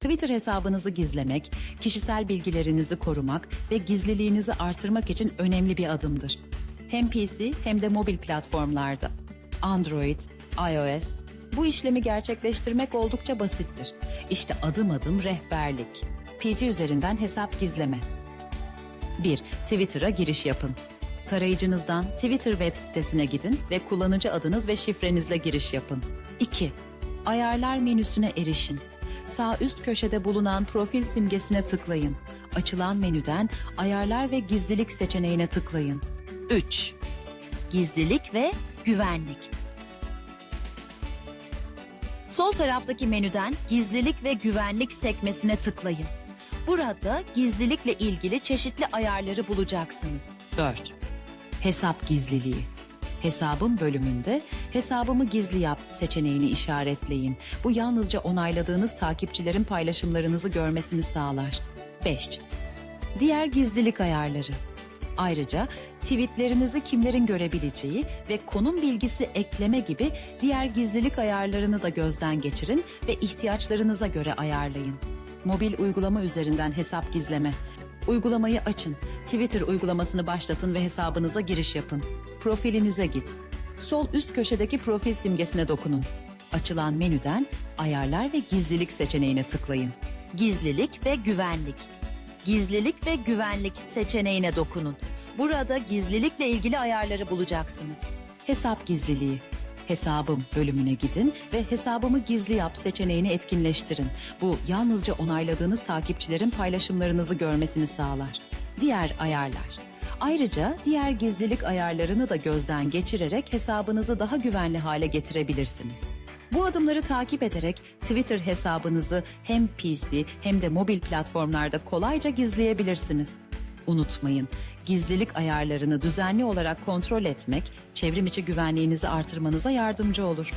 Twitter hesabınızı gizlemek, kişisel bilgilerinizi korumak ve gizliliğinizi artırmak için önemli bir adımdır. Hem PC hem de mobil platformlarda. Android, iOS, bu işlemi gerçekleştirmek oldukça basittir. İşte adım adım rehberlik. PC üzerinden hesap gizleme. 1. Twitter'a giriş yapın. Tarayıcınızdan Twitter web sitesine gidin ve kullanıcı adınız ve şifrenizle giriş yapın. 2. Ayarlar menüsüne erişin. Sağ üst köşede bulunan profil simgesine tıklayın. Açılan menüden Ayarlar ve Gizlilik seçeneğine tıklayın. 3. Gizlilik ve güvenlik. Sol taraftaki menüden Gizlilik ve Güvenlik sekmesine tıklayın. Burada gizlilikle ilgili çeşitli ayarları bulacaksınız. 4. Hesap gizliliği. Hesabım bölümünde hesabımı gizli yap seçeneğini işaretleyin. Bu yalnızca onayladığınız takipçilerin paylaşımlarınızı görmesini sağlar. 5. Diğer gizlilik ayarları. Ayrıca tweetlerinizi kimlerin görebileceği ve konum bilgisi ekleme gibi diğer gizlilik ayarlarını da gözden geçirin ve ihtiyaçlarınıza göre ayarlayın. Mobil uygulama üzerinden hesap gizleme. Uygulamayı açın. Twitter uygulamasını başlatın ve hesabınıza giriş yapın. Profilinize git. Sol üst köşedeki profil simgesine dokunun. Açılan menüden Ayarlar ve Gizlilik seçeneğine tıklayın. Gizlilik ve güvenlik. Gizlilik ve güvenlik seçeneğine dokunun. Burada gizlilikle ilgili ayarları bulacaksınız. Hesap gizliliği. Hesabım bölümüne gidin ve hesabımı gizli yap seçeneğini etkinleştirin. Bu yalnızca onayladığınız takipçilerin paylaşımlarınızı görmesini sağlar. Diğer ayarlar. Ayrıca diğer gizlilik ayarlarını da gözden geçirerek hesabınızı daha güvenli hale getirebilirsiniz. Bu adımları takip ederek Twitter hesabınızı hem PC hem de mobil platformlarda kolayca gizleyebilirsiniz. Unutmayın, gizlilik ayarlarını düzenli olarak kontrol etmek, çevrim içi güvenliğinizi artırmanıza yardımcı olur.